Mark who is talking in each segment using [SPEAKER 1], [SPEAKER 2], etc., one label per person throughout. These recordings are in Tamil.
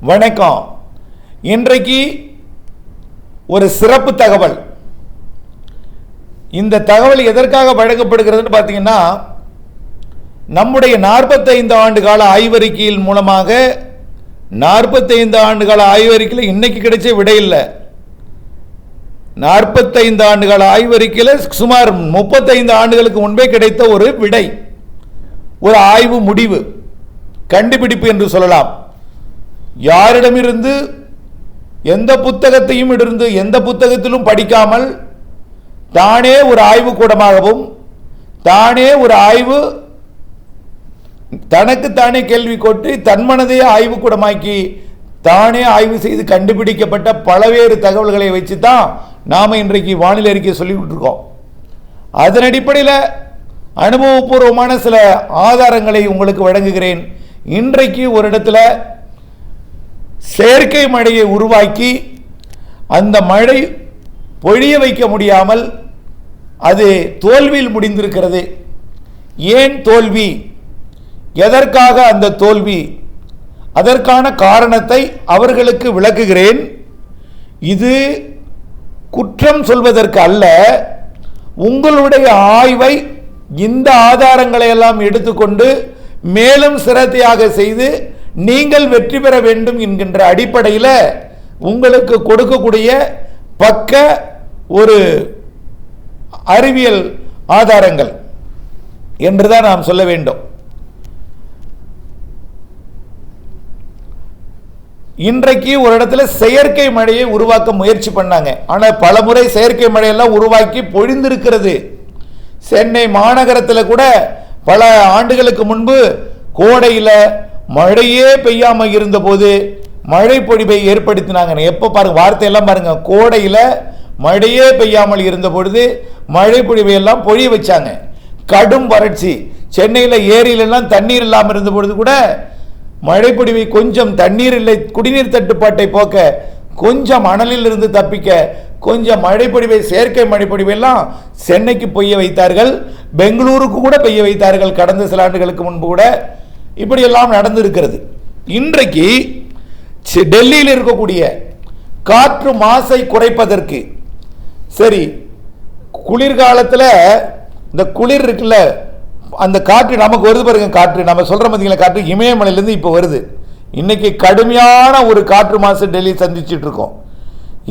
[SPEAKER 1] வணக்கம். இன்றைக்கு ஒரு சிறப்பு தகவல். இந்த தகவல் எதற்காக வழங்கப்படுகிறதுன்னு பார்த்தீங்கன்னா நம்முடைய நாற்பத்தைந்து ஆண்டு கால ஆய்வறிக்கையின் மூலமாக நாற்பத்தைந்து ஆண்டு கால ஆய்வறிக்கையில் இன்னைக்கு கிடைச்ச விடை இல்லை. நாற்பத்தைந்து ஆண்டு கால ஆய்வறிக்கையில் சுமார் முப்பத்தைந்து ஆண்டுகளுக்கு முன்பே கிடைத்த ஒரு விடை. ஒரு ஆய்வு முடிவு. கண்டுபிடிப்பு என்று சொல்லலாம். யாரிடமிருந்து எந்த புத்தகத்தையும் இருந்து எந்த புத்தகத்திலும் படிக்காமல் தானே ஒரு ஆய்வு கூடமாகவும் தானே ஒரு ஆய்வு தனக்கு தானே கேள்வி கொட்டி தன்மனதையே ஆய்வு கூடமாக்கி தானே ஆய்வு செய்து கண்டுபிடிக்கப்பட்ட பலவேறு தகவல்களை வச்சு தான் நாம் இன்றைக்கு வானிலை அறிக்கையை சொல்லிக்கிட்டு இருக்கோம் அதன் அடிப்படையில் அனுபவபூர்வமான சில ஆதாரங்களை உங்களுக்கு வழங்குகிறேன். இன்றைக்கு ஒரு இடத்துல செயற்கை மழையை உருவாக்கி அந்த மழை பொழிய வைக்க முடியாமல் அது தோல்வியில் முடிந்திருக்கிறது. ஏன் தோல்வி? எதற்காக அந்த தோல்வி? அதற்கான காரணத்தை அவர்களுக்கு விளக்குகிறேன். இது குற்றம் சொல்வதற்கு அல்ல. உங்களுடைய ஆய்வை இந்த ஆதாரங்களை எல்லாம் எடுத்துக்கொண்டு மேலும் சிரத்தையாக செய்து நீங்கள் வெற்றி பெற வேண்டும் என்கின்ற அடிப்படையில் உங்களுக்கு கொடுக்கக்கூடிய பக்க ஒரு அறிவியல் ஆதாரங்கள் என்றுதான் நாம் சொல்ல வேண்டும். இன்றைக்கு ஒரு இடத்துல செயற்கை மழையை உருவாக்க முயற்சி பண்ணாங்க. ஆனால் பல முறை செயற்கை மழையெல்லாம் உருவாக்கி பொழிந்திருக்கிறது. சென்னை மாநகரத்தில் கூட பல ஆண்டுகளுக்கு முன்பு கோடையில் மழையே பெய்யாமல் இருந்தபோது மழை பொழிவை ஏற்படுத்தினாங்க. எப்போ பாருங்க வார்த்தையெல்லாம் பாருங்க. கோடையில் மழையே பெய்யாமல் இருந்த பொழுது மழை பொழிவை எல்லாம் பொழிய வச்சாங்க. கடும் வறட்சி. சென்னையில் ஏரியிலெல்லாம் தண்ணீர் இல்லாமல் இருந்த பொழுது கூட மழைப்பொழிவை கொஞ்சம் தண்ணீர் இல்லை குடிநீர் தட்டுப்பாட்டை போக்க கொஞ்சம் அனலில் இருந்து தப்பிக்க கொஞ்சம் மழைப்பொழிவை செயற்கை மழைப்பொடிவையெல்லாம் சென்னைக்கு பெய்ய வைத்தார்கள். பெங்களூருக்கு கூட பெய்ய வைத்தார்கள். கடந்த சில ஆண்டுகளுக்கு முன்பு கூட இப்படியெல்லாம் நடந்திருக்கிறது. இன்றைக்கு டெல்லியில் இருக்கக்கூடிய காற்று மாசை குறைப்பதற்கு சரி குளிர்காலத்தில் இந்த குளிர் இருக்குல்ல அந்த காற்று நமக்கு வருது பாருங்க காற்று. நம்ம சொல்கிற பார்த்தீங்களா காற்று இமயமலையிலேருந்து இப்போ வருது. இன்னைக்கு கடுமையான ஒரு காற்று மாசு டெல்லி சந்திச்சுட்டு இருக்கோம்.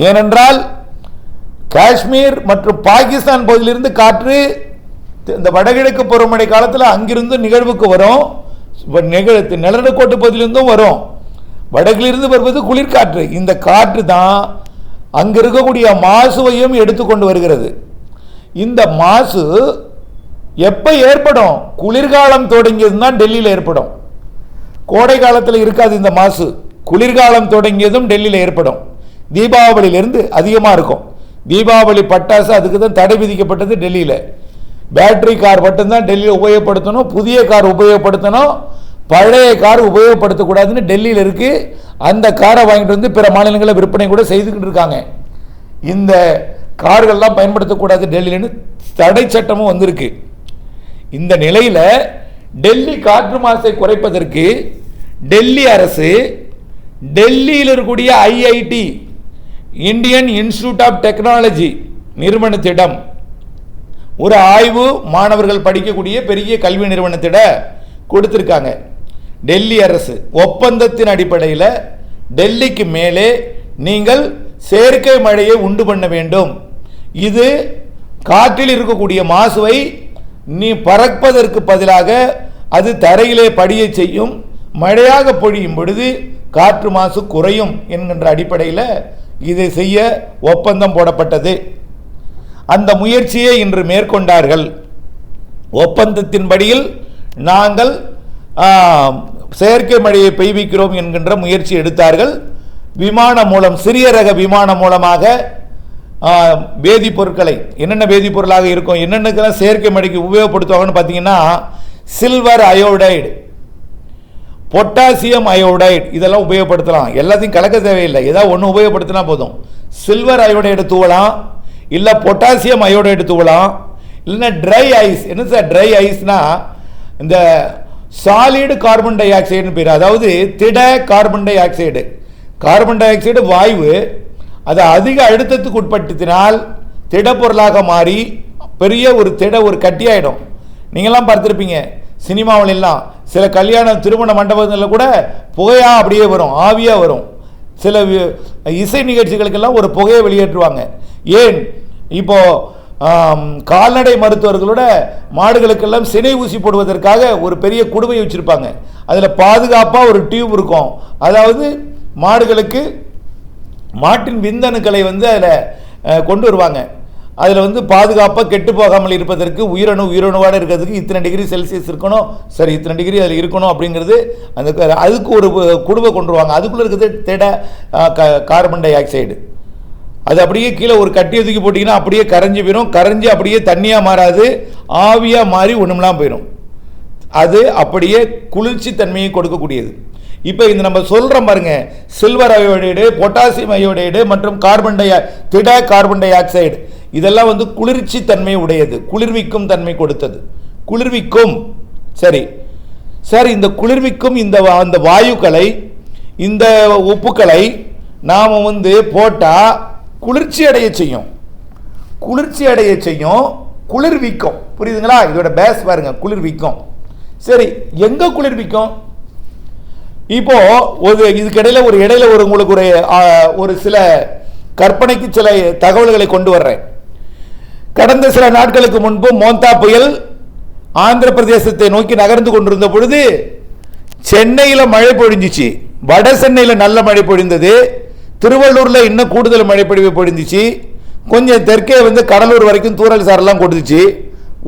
[SPEAKER 1] ஏனென்றால் காஷ்மீர் மற்றும் பாகிஸ்தான் பகுதியிலிருந்து காற்று இந்த வடகிழக்கு பருவமழை காலத்தில் அங்கிருந்து நிகழ்வுக்கு வரும். இப்ப நிலநடுக்கோட்டு பகுதியிலிருந்தும் வரும். வடக்கிலிருந்து வருவது குளிர்காற்று. இந்த காற்று தான் அங்கே இருக்கக்கூடிய மாசுவையும் எடுத்துக்கொண்டு வருகிறது. இந்த மாசு எப்போ ஏற்படும்? குளிர்காலம் தொடங்கியது தான் டெல்லியில் ஏற்படும். கோடை காலத்தில் இருக்காது இந்த மாசு. குளிர்காலம் தொடங்கியதும் டெல்லியில் ஏற்படும். தீபாவளியிலிருந்து அதிகமாக இருக்கும். தீபாவளி பட்டாசு அதுக்கு தான் தடை விதிக்கப்பட்டது டெல்லியில். பேட்டரி கார் மட்டும்தான் டெல்லியில் உபயோகப்படுத்தணும். புதிய கார் உபயோகப்படுத்தணும். பழைய கார் உபயோகப்படுத்தக்கூடாதுன்னு டெல்லியில் இருக்கு. அந்த காரை வாங்கிட்டு வந்து பிற மாநிலங்களில் விற்பனை கூட செய்துக்கிட்டு இருக்காங்க. இந்த கார்கள்லாம் பயன்படுத்தக்கூடாது டெல்லியிலன்னு தடை சட்டமும் வந்திருக்கு. இந்த நிலையில் டெல்லி காற்று மாசை குறைப்பதற்கு டெல்லி அரசு டெல்லியில் இருக்கக்கூடிய IIT Indian institute of technology நிறுவனத்திடம் ஒரு ஆய்வு மாணவர்கள் படிக்கக்கூடிய பெரிய கல்வி நிறுவனத்திட கொடுத்துருக்காங்க. டெல்லி அரசு ஒப்பந்தத்தின் அடிப்படையில் டெல்லிக்கு மேலே நீங்கள் செயற்கை மழையை உண்டு பண்ண வேண்டும். இது காற்றில் இருக்கக்கூடிய மாசுவை நீ பறப்பதற்கு பதிலாக அது தரையிலே படியை செய்யும். மழையாக பொழியும் பொழுது காற்று மாசு குறையும் என்கின்ற அடிப்படையில் இதை செய்ய ஒப்பந்தம் போடப்பட்டது. அந்த முயற்சியை இன்று மேற்கொண்டார்கள். ஒப்பந்தத்தின்படியில் நாங்கள் செயற்கை மழையை பெய்விக்கிறோம் என்கின்ற முயற்சி எடுத்தார்கள். விமானம் மூலம் சிறிய ரக விமானம் மூலமாக வேதிப்பொருட்களை என்னென்ன வேதிப்பொருளாக இருக்கும் என்னென்னக்கெல்லாம் செயற்கை மழைக்கு உபயோகப்படுத்துவாங்கன்னு பார்த்தீங்கன்னா சில்வர் அயோடைடு பொட்டாசியம் அயோடைடு இதெல்லாம் உபயோகப்படுத்தலாம். எல்லாத்தையும் கலக்க தேவையில்லை. ஏதாவது ஒன்று உபயோகப்படுத்தினா போதும். சில்வர் அயோடைடு தூவலாம். இல்லை பொட்டாசியம் அயோடைடு தூவலாம். இல்லைன்னா ட்ரை ஐஸ் என்ன சார் ட்ரை ஐஸ்னால் இந்த சாலிடு கார்பன் டை ஆக்சைடுன்னு பேர். அதாவது திட carbon dioxide carbon dioxide வாயு அதை அதிக அழுத்தத்துக்கு உட்படுத்தினால் திடப்பொருளாக மாறி பெரிய ஒரு திட ஒரு கட்டியாயிடும். நீங்களாம் பார்த்துருப்பீங்க சினிமாவிலெல்லாம். சில கல்யாண திருமண மண்டபங்களில் கூட புகையாக அப்படியே வரும் ஆவியாக வரும். சில இசை நிகழ்ச்சிகளுக்கெல்லாம் ஒரு புகையை வெளியேற்றுவாங்க. ஏன்? இப்போ கால்நடை மருத்துவர்களோட மாடுகளுக்கெல்லாம் சினை ஊசி போடுவதற்காக ஒரு பெரிய குடுவை வச்சுருப்பாங்க. அதில் பாதுகாப்பாக ஒரு டியூப் இருக்கும். அதாவது மாடுகளுக்கு மாட்டின் விந்தணுக்களை வந்து அதில் கொண்டு வருவாங்க. அதில் வந்து பாதுகாப்பாக கெட்டு போகாமல் இருப்பதற்கு உயிரணு உயிரணுவாடு இருக்கிறதுக்கு இத்தனை டிகிரி செல்சியஸ் இருக்கணும். சரி இத்தனை டிகிரி அதில் இருக்கணும் அப்படிங்கிறது அந்த அதுக்கு ஒரு பு- குடுவை கொண்டு வருவாங்க. அதுக்குள்ளே இருக்கிறது திட க- கார்பன் டை ஆக்சைடு. அது அப்படியே கீழே ஒரு கட்டியை தூக்கி போட்டிங்கன்னா அப்படியே கரைஞ்சி போயிடும் கரைஞ்சி அப்படியே தண்ணியாக மாறாது. ஆவியாக மாறி ஒன்றுமெல்லாம் போயிடும் அது அப்படியே குளிர்ச்சி தன்மையை கொடுக்கக்கூடியது. இப்போ இந்த நம்ம சொல்கிறோம் பாருங்க சில்வர் அயோடைடு பொட்டாசியம் அயோடைடு மற்றும் கார்பன் டை திட கார்பன் டை ஆக்சைடு இதெல்லாம் வந்து குளிர்ச்சி தன்மை உடையது. குளிர்விக்கும் தன்மை கொடுத்தது. குளிர்விக்கும். சரி. சார் இந்த குளிர்விக்கும் இந்த வா- அந்த வாயுக்களை இந்த உப்புக்களை நாம் வந்து போட்டால் குளிர்ச்சி அடைய செய்யும். குளிர்ச்சி அடைய செய்யும். குளிர்விக்கும். புரியுதுங்களா? இதோட பேஸ் பாருங்க. குளிர்விக்கும். சரி எங்க குளிர்விக்கும்? இப்போ ஒரு இதுக்கிடையில ஒரு இடையில ஒரு உங்களுக்கு ஒரு ஒரு சில கற்பனைக்கு சில தகவல்களை கொண்டு வர்றேன். கடந்த சில நாட்களுக்கு முன்பு மோந்தா புயல் ஆந்திர பிரதேசத்தை நோக்கி நகர்ந்து கொண்டிருந்த பொழுது சென்னையில் மழை பொழிஞ்சிச்சு. வட சென்னையில் நல்ல மழை பொழிந்தது. திருவள்ளூரில் இன்னும் கூடுதல் மழை பொழிவு பொழிஞ்சிச்சு. கொஞ்சம் தெற்கே வந்து கடலூர் வரைக்கும் தூரல் சாரெல்லாம் கொடுத்துச்சு.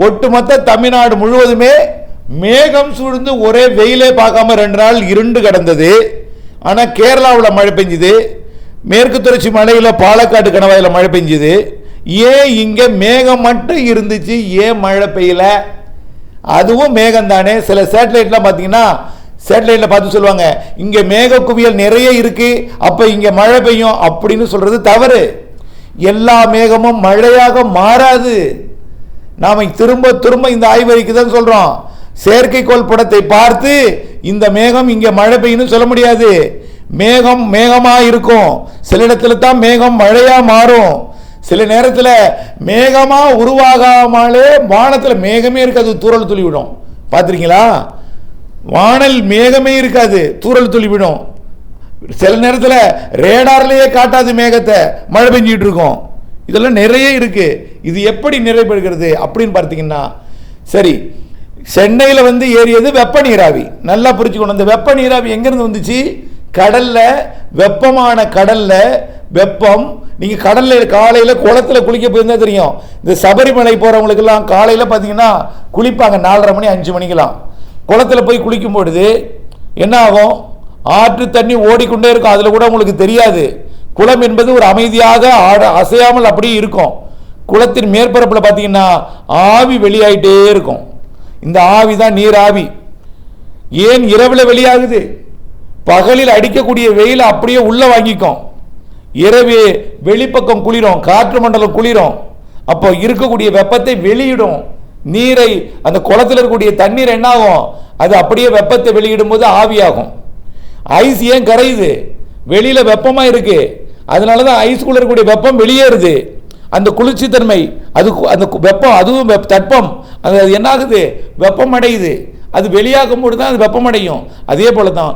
[SPEAKER 1] ஒட்டுமொத்த தமிழ்நாடு முழுவதுமே மேகம் சூழ்ந்து ஒரே வெயிலே பார்க்காம ரெண்டு நாள் இருண்டு கிடந்தது. ஆனால் கேரளாவில் மழை பெஞ்சுது. மேற்கு தொடர்ச்சி மலையில் பாலக்காடு கணவாயில் மழை பெஞ்சுது. ஏன் இங்கே மேகம் மட்டும் இருந்துச்சு ஏன் மழை பெய்யல? அதுவும் மேகம் தானே சில சேட்டலைட்லாம் பார்த்தீங்கன்னா சேட்டலைட்டில் பார்த்து சொல்லுவாங்க இங்கே மேக குவியல் நிறைய இருக்குது அப்போ இங்கே மழை பெய்யும் அப்படின்னு சொல்கிறது தவறு. எல்லா மேகமும் மழையாக மாறாது. நாம் திரும்ப திரும்ப இந்த ஆய்வறிக்கை தான் சொல்கிறோம் செயற்கைக்கோள் படத்தை பார்த்து இந்த மேகம் இங்கே மழை பெய்யும்னு சொல்ல முடியாது. மேகம் மேகமாக இருக்கும். சில இடத்துல தான் மேகம் மழையாக மாறும். சில நேரத்தில் மேகமாக உருவாகாமலே வானத்தில் மேகமே இருக்காது தூறல் துளி விடும் பார்த்துருக்கீங்களா? வானல் மேகமே இருக்காது. தூறல் துளி விடும் சில நேரத்தில் ரேடார்லேயே காட்டாது மேகத்தை. மழை பெஞ்சிட்டு இருக்கும். இதெல்லாம் நிறைய இருக்கு. இது எப்படி நிறைவேறுகிறது அப்படின்னு பார்த்தீங்கன்னா சரி சென்னையில் வந்து ஏறியது வெப்ப நீராவி. நல்லா புரிச்சுக்கணும் இந்த வெப்ப நீராவி எங்கேருந்து வந்துச்சு? கடலில் வெப்பமான கடலில். வெப்பம் நீங்கள் கடலில் காலையில் குளத்துல குளிக்க போயிருந்தா தெரியும். இந்த சபரிமலை போகிறவங்களுக்கெல்லாம் காலையில் பார்த்தீங்கன்னா குளிப்பாங்க. நாலரை மணி அஞ்சு மணிக்கெல்லாம். குளத்துல போய் குளிக்கும் பொழுது என்ன ஆகும் ஆற்று தண்ணி ஓடிக்கொண்டே இருக்கும். அதில் கூட உங்களுக்கு தெரியாது. குளம் என்பது ஒரு அமைதியாக ஆட அசையாமல் அப்படியே இருக்கும். குளத்தின் மேற்பரப்பில் பார்த்தீங்கன்னா ஆவி வெளியாயிட்டே இருக்கும். இந்த ஆவி தான் நீர் ஆவி ஏன் இரவில் வெளியாகுது? பகலில் அடிக்கக்கூடிய வெயில் அப்படியே உள்ளே வாங்கிக்கும். இரவு வெளிப்பக்கம் குளிரும் காற்று மண்டலம் குளிரும். அப்போ இருக்கக்கூடிய வெப்பத்தை வெளியிடும். நீரை அந்த குளத்தில் இருக்கக்கூடிய தண்ணீர் என்ன ஆகும் அது அப்படியே வெப்பத்தை வெளியிடும் போது ஆவியாகும். ஐஸ் ஏன் கரையுது? வெளியில் வெப்பமாக இருக்கு. அதனால தான் ஐஸ்குள்ளே இருக்கக்கூடிய வெப்பம் வெளியேறுது. அந்த குளிர்ச்சித்தன்மை அது அந்த வெப்பம் அதுவும் வெப் தட்பம். அது அது என்ன ஆகுது வெப்பம் அடையுது. அது வெளியாகும் போது தான் அது வெப்பம் அடையும். அதே போல தான்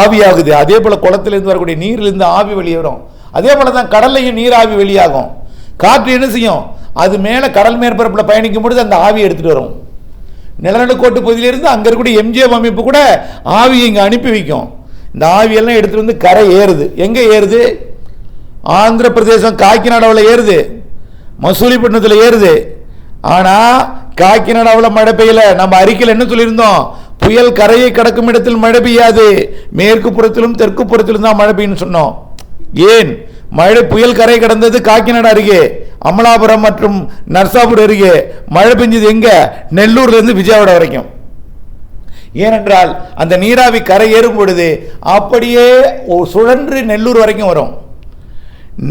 [SPEAKER 1] ஆவியாகுது. அதே போல் குளத்துலேருந்து வரக்கூடிய நீர்லேருந்து ஆவி வெளியேறும். அதே போல தான் கடல்லையும் நீர் ஆவி வெளியாகும். காற்று என்ன செய்யும்? அது மேலே கடல் மேற்பரப்பில் பயணிக்கும் பொழுது அந்த ஆவியை எடுத்துகிட்டு வரும். நிலநடுக்கோட்டு பகுதியிலிருந்து அங்கே இருக்கக்கூடிய எம்ஜிஎம் அமைப்பு கூட ஆவியை இங்கே அனுப்பி வைக்கும். இந்த ஆவியெல்லாம் எடுத்துகிட்டு வந்து கரை ஏறுது. எங்கே ஏறுது? ஆந்திர பிரதேசம் காக்கிநாடாவில் ஏறுது. மசூலிப்பட்டினத்தில் ஏறுது. ஆனால் காக்கிநாடாவில் மழை பெய்யல. நம்ம அறிக்கையில் என்ன சொல்லியிருந்தோம்? புயல் கரையை கடக்கும் இடத்தில் மழை பெய்யாது. மேற்கு புறத்திலும் தெற்கு புறத்திலும் தான் மழை பெய்யும்னு சொன்னோம். ஏன்? மழை புயல் கரை கடந்தது காக்கிநாடு அருகே. அமலாபுரம் மற்றும் நர்சாபுரம் அருகே மழை பெஞ்சது எங்கே? நெல்லூர்லேருந்து விஜயவாடா வரைக்கும். ஏனென்றால் அந்த நீராவி கரை ஏறும் பொழுது அப்படியே சுழன்று நெல்லூர் வரைக்கும் வரும்.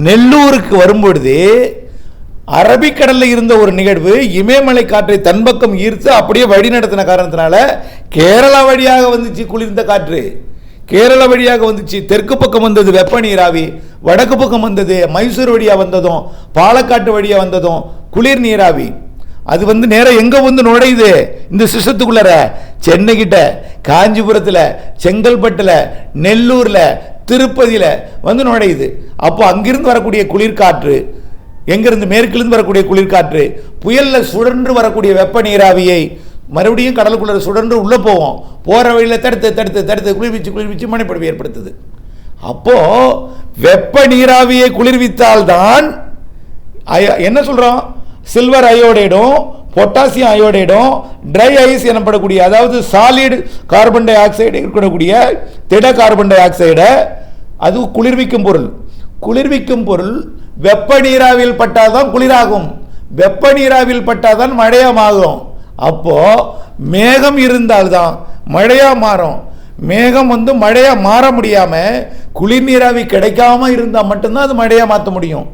[SPEAKER 1] நெல்லூருக்கு வரும்பொழுது அரபிக்கடலில் இருந்த ஒரு நிகழ்வு இமயமலை காற்றை தன்பக்கம் ஈர்த்து அப்படியே வழி நடத்தின காரணத்தினால கேரளா வழியாக வந்துச்சு குளிர்ந்த காற்று. கேரள வழியாக வந்துச்சு தெற்கு பக்கம் வந்தது வெப்ப நீராவி வடக்கு பக்கம் வந்தது மைசூர் வழியாக வந்ததும் பாலக்காட்டு வழியாக வந்ததும் குளிர் நீராவி. அது வந்து நேரம் எங்கே வந்து நுழையுது? இந்த சிஸ்டத்துக்குள்ளற சென்னை காஞ்சிபுரத்தில் செங்கல்பட்டில் நெல்லூரில் திருப்பதியில் வந்து நுழையுது. அப்போ அங்கிருந்து வரக்கூடிய குளிர்காற்று எங்கிருந்து மேற்கிலிருந்து வரக்கூடிய குளிர்காற்று புயலில் சுழன்று வரக்கூடிய வெப்ப நீராவியை மறுபடியும் கடலுக்குள்ள சுடன்று உள்ளே போவோம். போகிற வழியில் தடுத்து தடுத்து தடுத்து குளிர்விச்சு குளிர்விச்சு மழைப்பொழிவு ஏற்படுத்துது. அப்போது வெப்ப நீராவியை குளிர்வித்தால்தான் அய- என்ன சொல்கிறோம் சில்வர் அயோடைடும் பொட்டாசியம் அயோடைடும் ட்ரை ஐஸ் எனப்படக்கூடிய அதாவது சாலிட் கார்பன் டை ஆக்சைடு இருக்கக்கூடிய திட கார்பன் டை ஆக்சைடை அது குளிர்விக்கும் பொருள். குளிர்விக்கும் பொருள் வெப்ப நீராவியில் பட்டாதான் குளிராகும். வெப்ப நீராவியில் பட்டாதான் மழையமாகும். அப்போது மேகம் இருந்தால்தான் மழையாக மாறும். மேகம் வந்து மழையாக மாற முடியாமல் குளிர் நீராவி கிடைக்காம இருந்தால் மட்டும்தான் அது மழையாக மாற்ற முடியும்.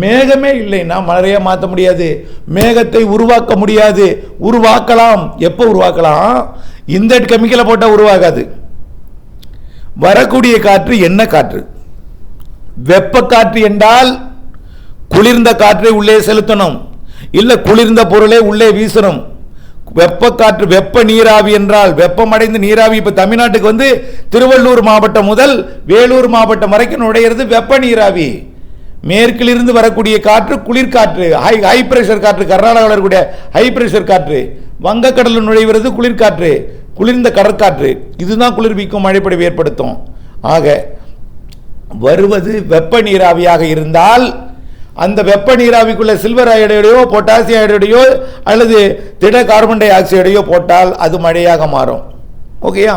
[SPEAKER 1] மேகமே இல்லைன்னா மழையை மாற்ற முடியாது. மேகத்தை உருவாக்க முடியாது. உருவாக்கலாம். எப்போ உருவாக்கலாம்? இந்த கெமிக்கலை போட்டால் உருவாகாது. வரக்கூடிய காற்று என்ன காற்று? வெப்ப காற்று என்றால் குளிர்ந்த காற்றை உள்ளே செலுத்தணும். இல்லை குளிர்ந்த பொருளே உள்ளே வீசணும். வெப்பக்காற்று வெப்ப நீராவி என்றால் வெப்பமடைந்து நீராவி இப்போ தமிழ்நாட்டுக்கு வந்து திருவள்ளூர் மாவட்டம் முதல் வேலூர் மாவட்டம் வரைக்கும் நுழையிறது வெப்ப நீராவி. மேற்கிலிருந்து வரக்கூடிய காற்று குளிர்காற்று ஹை ஹை பிரஷர் காற்று கர்நாடகாவில் இருக்கக்கூடிய ஹை பிரஷர் காற்று. வங்கக்கடலில் நுழைவது குளிர்காற்று குளிர்ந்த கடற்காற்று இதுதான் குளிர்விக்கும் மழைப்பொழிவு ஏற்படுத்தும். ஆக வருவது வெப்ப நீராவியாக இருந்தால் அந்த வெப்ப நீராவிக்குள்ளே சில்வர் அயோடையோ பொட்டாசியம் அயோடையோ அல்லது திட கார்பன் டை ஆக்சைடையோ போட்டால் அது மழையாக மாறும். ஓகேயா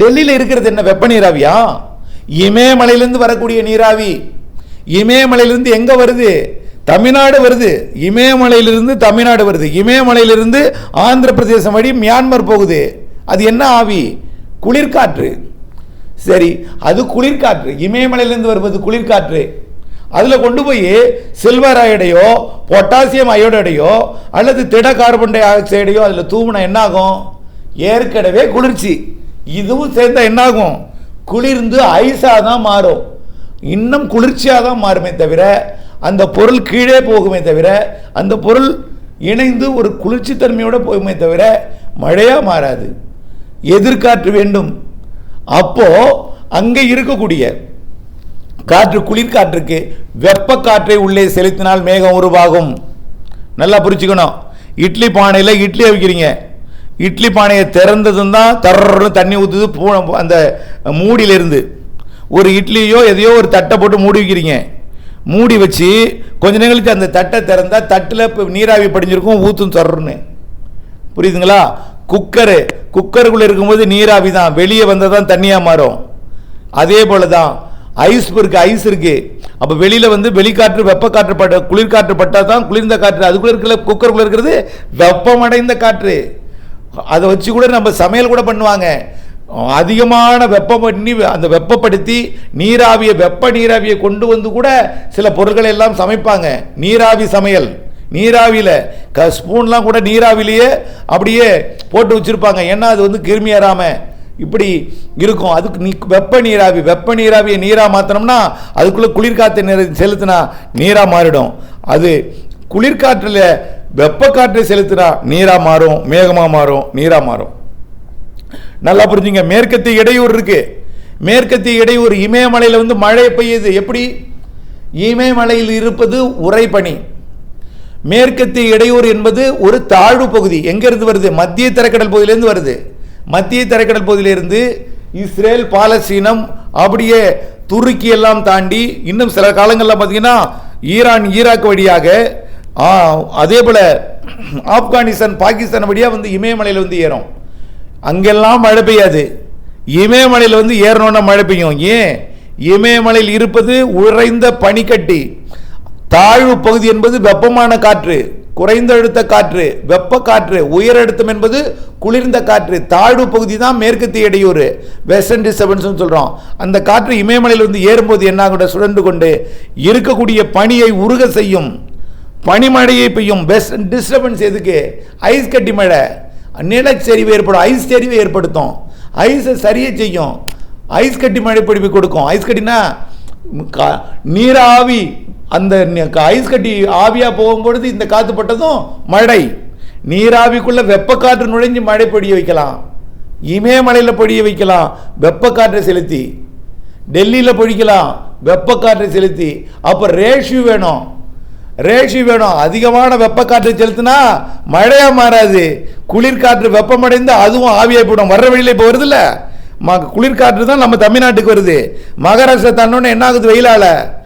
[SPEAKER 1] டெல்லியில் இருக்கிறது என்ன வெப்ப நீராவியா? இமயமலையிலேருந்து வரக்கூடிய நீராவி. இமயமலையிலிருந்து எங்கே வருது? தமிழ்நாடு வருது. இமயமலையிலிருந்து தமிழ்நாடு வருது. இமயமலையிலிருந்து ஆந்திர பிரதேசம் வழி மியான்மர் போகுது. அது என்ன ஆவி? குளிர்காற்று. சரி அது குளிர்காற்று. இமயமலையிலிருந்து வருவது குளிர்காற்று. அதில் கொண்டு போய் சில்வர் அயோடையோ பொட்டாசியம் அயோடையோ அல்லது திட கார்பன் டை ஆக்சைடையோ அதில் தூவினா என்னாகும்? ஏற்கனவே குளிர்ச்சி. இதுவும் சேர்ந்தால் என்னாகும்? குளிர்ந்து ஐஸாக தான் மாறும். இன்னும் குளிர்ச்சியாக தான் மாறுமே தவிர அந்த பொருள் கீழே போகுமே தவிர அந்த பொருள் இணைந்து ஒரு குளிர்ச்சி தன்மையோட போகுமே தவிர மழையாக மாறாது. எதிர்காற்று வேண்டும். அப்போது அங்கே இருக்கக்கூடிய காற்று குளிர்காற்றுக்கு வெப்ப காற்றை உள்ளே செலுத்தினால் மேகம் உருவாகும். நல்லா புரிச்சுக்கணும் இட்லி பானையில் இட்லி வைக்கிறீங்க இட்லி பானையை திறந்ததும் தான் தர்றன்னு தண்ணி ஊற்றுது பூ அந்த மூடியிலிருந்து. ஒரு இட்லியோ எதையோ ஒரு தட்டை போட்டு மூடி வைக்கிறீங்க. மூடி வச்சு கொஞ்ச நேரம் அந்த தட்டை திறந்தால் தட்டில் இப்போ நீராவி படிஞ்சிருக்கும் ஊற்றும் தர்றன்னு புரியுதுங்களா? குக்கரு. குக்கருக்குள்ளே இருக்கும்போது நீராவி தான். வெளியே வந்தால் தான் தண்ணியாக மாறும். அதே போல் தான் ஐஸ் இருக்கு ஐஸ் இருக்கு. அப்போ வெளியில் வந்து வெளிக்காற்று வெப்பக்காற்று பட்ட குளிர்காற்று பட்டால் தான் குளிர்ந்த காற்று. அதுக்குள்ளே இருக்கிற குக்கருக்குள்ள இருக்கிறது வெப்பமடைந்த காற்று. அதை வச்சு கூட நம்ம சமையல் கூட பண்ணுவாங்க. அதிகமான வெப்பம் பண்ணி அந்த வெப்பப்படுத்தி நீராவியை வெப்ப நீராவியை கொண்டு வந்து கூட சில பொருட்களை எல்லாம் சமைப்பாங்க. நீராவி சமையல். நீராவியில் க ஸ்பூன்லாம் கூட நீராவிலேயே அப்படியே போட்டு வச்சுருப்பாங்க. ஏன்னா அது வந்து கிருமி ஏறாமல் இப்படி இருக்கும். அதுக்கு நீ வெப்ப நீராவி வெப்ப நீராவியை நீராக மாற்றினோம்னா அதுக்குள்ளே குளிர்காற்றை நிற செலுத்தினா நீராக மாறிடும். அது குளிர்காற்றில் வெப்ப காற்றை செலுத்தினா நீராக மாறும் மேகமாக மாறும் நீராக மாறும். நல்லா புரிஞ்சுங்க. மேற்கத்திய இடையூறு இருக்கு. மேற்கத்திய இடையூறு இமயமலையில் வந்து மழை பெய்யுது. எப்படி? இமயமலையில் இருப்பது உறைபனி. மேற்கத்திய இடையூறு என்பது ஒரு தாழ்வு பகுதி. எங்கேருந்து வருது? மத்திய தரைக்கடல் பகுதியிலேருந்து வருது. மத்திய தரைக்கடல் பகுதியிலிருந்து இஸ்ரேல் பாலஸ்தீனம் அப்படியே துருக்கி எல்லாம் தாண்டி இன்னும் சில காலங்களில் பார்த்தீங்கன்னா ஈரான் ஈராக் வழியாக அதே போல் ஆப்கானிஸ்தான் பாகிஸ்தான் வழியாக வந்து இமயமலையில் வந்து ஏறும். அங்கெல்லாம் மழை பெய்யாது. இமயமலையில் வந்து ஏறணும்னா மழை பெய்யும். ஏன்? இமயமலையில் இருப்பது உறைந்த பனிக்கட்டி. தாழ்வு பகுதி என்பது வெப்பமான காற்று. குறைந்த அழுத்த காற்று வெப்ப காற்று உயர் அழுத்தம் என்பது குளிர்ந்த காற்று தாழ்வு பகுதி தான் மேற்கத்திய இடையூறு வெஸ்டர்ன் டிஸ்டர்பன்ஸ் சொல்கிறோம் அந்த காற்று இமயமலையிலிருந்து ஏறும்போது என்ன ஆகும் சுழன்று கொண்டு இருக்கக்கூடிய பனியை உருக செய்யும். பனிமழையை பெய்யும். வெஸ்டன் டிஸ்டர்பன்ஸ் எதுக்கு? ஐஸ் கட்டி மழை. நிலச்சரிவு ஏற்படும். ஐஸ் சரிவை ஏற்படுத்தும். ஐஸை சரியை செய்யும். ஐஸ் கட்டி மழை பிடிப்பு கொடுக்கும். ஐஸ் கட்டினா நீராவி அந்த க- ஐஸ் கட்டி ஆவியாக போகும்பொழுது இந்த காற்று பட்டதும் மழை. நீராவிக்குள்ளே வெப்ப காற்று நுழைஞ்சு மழை பொடிய வைக்கலாம். இமயமலையில் பொடிய வைக்கலாம். வெப்ப காற்றை செலுத்தி. டெல்லியில் பொழிக்கலாம் வெப்ப காற்றை செலுத்தி. அப்போ ரேஷியூ வேணும். ரேஷியூ வேணும். அதிகமான வெப்ப காற்றை செலுத்தினா மழையாக மாறாது. குளிர்காற்று வெப்பமடைந்து அதுவும் ஆவியாக போயிடும். வர்ற வழியில் இப்போ வருதுல்ல ம குளிர்காற்று தான் நம்ம தமிழ்நாட்டுக்கு வருது. மகாராஷ்டிரா தன்னோன்னு என்ன ஆகுது? வெயிலால்.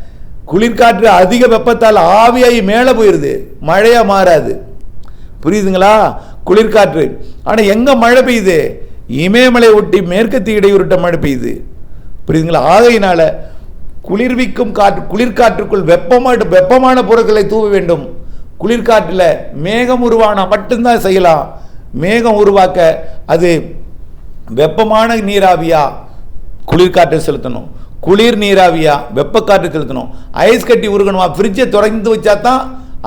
[SPEAKER 1] குளிர்காற்று அதிக வெப்பத்தால் ஆவியாகி மேலே போயிடுது. மழையாக மாறாது. புரியுதுங்களா? குளிர்காற்று. ஆனால் எங்கே மழை பெய்யுது? இமயமலை ஒட்டி மேற்கத்திய இடையூறுட்ட மழை பெய்யுது. புரியுதுங்களா? ஆகையினால குளிர்விக்கும் காற்று குளிர்காற்றுக்குள் வெப்பமான வெப்பமான பொருட்களை தூவ வேண்டும். குளிர்காற்றில் மேகம் உருவானா மட்டும்தான் செய்யலாம். மேகம் உருவாக்க அது வெப்பமான நீராவியாக குளிர்காற்றை செலுத்தணும். குளிர் நீராவியா? வெப்பக்காற்று செலுத்தணும் ஐஸ் கட்டி உருகணுமா? ஃப்ரிட்ஜை திறந்து வச்சா தான்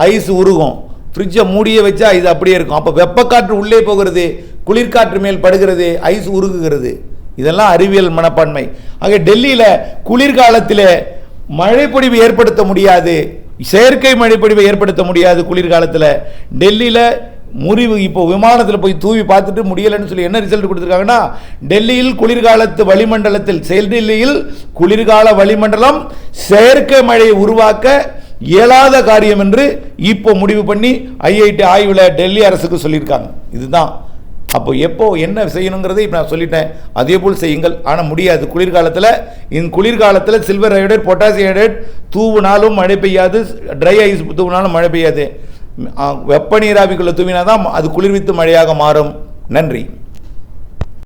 [SPEAKER 1] ஐஸ் உருகும். ஃப்ரிட்ஜை மூடியே வச்சா இது அப்படியே இருக்கும். அப்போ வெப்பக்காற்று உள்ளே போகிறது குளிர்காற்று மேல் படுகிறது ஐஸ் உருகுகிறது. இதெல்லாம் அறிவியல் மனப்பான்மை. ஆக டெல்லியில் குளிர்காலத்தில் மழைப்பொழிவு ஏற்படுத்த முடியாது. செயற்கை மழைப்பொழிவை ஏற்படுத்த முடியாது குளிர்காலத்தில். டெல்லியில் முறிவு இப்போ விமானத்தில் போய் தூவி பார்த்துட்டு முடியலைன்னு சொல்லி என்ன ரிசல்ட் கொடுத்துருக்காங்கன்னா டெல்லியில் குளிர்காலத்து வளிமண்டலத்தில் செயல் டெல்லியில் குளிர்கால வளிமண்டலம் செயற்கை மழையை உருவாக்க இயலாத காரியம் என்று இப்போ முடிவு பண்ணி ஐஐடி ஆய்வில் டெல்லி அரசுக்கு சொல்லியிருக்காங்க. இதுதான். அப்போ எப்போ என்ன செய்யணுங்கிறதை இப்போ நான் சொல்லிட்டேன். அதே போல் செய்யுங்கள். ஆனால் முடியாது. குளிர்காலத்தில் இந்த குளிர்காலத்தில் சில்வர் ஹைட்ரேட் பொட்டாசியம் ஹைட்ரேட் தூவுனாலும் மழை பெய்யாது ட்ரை ஐஸ் தூவுனாலும் மழை பெய்யாது. வெப்ப நீராவிக்குள்ளே தூவினா தான் அது குளிர்வித்து மழையாக மாறும். நன்றி.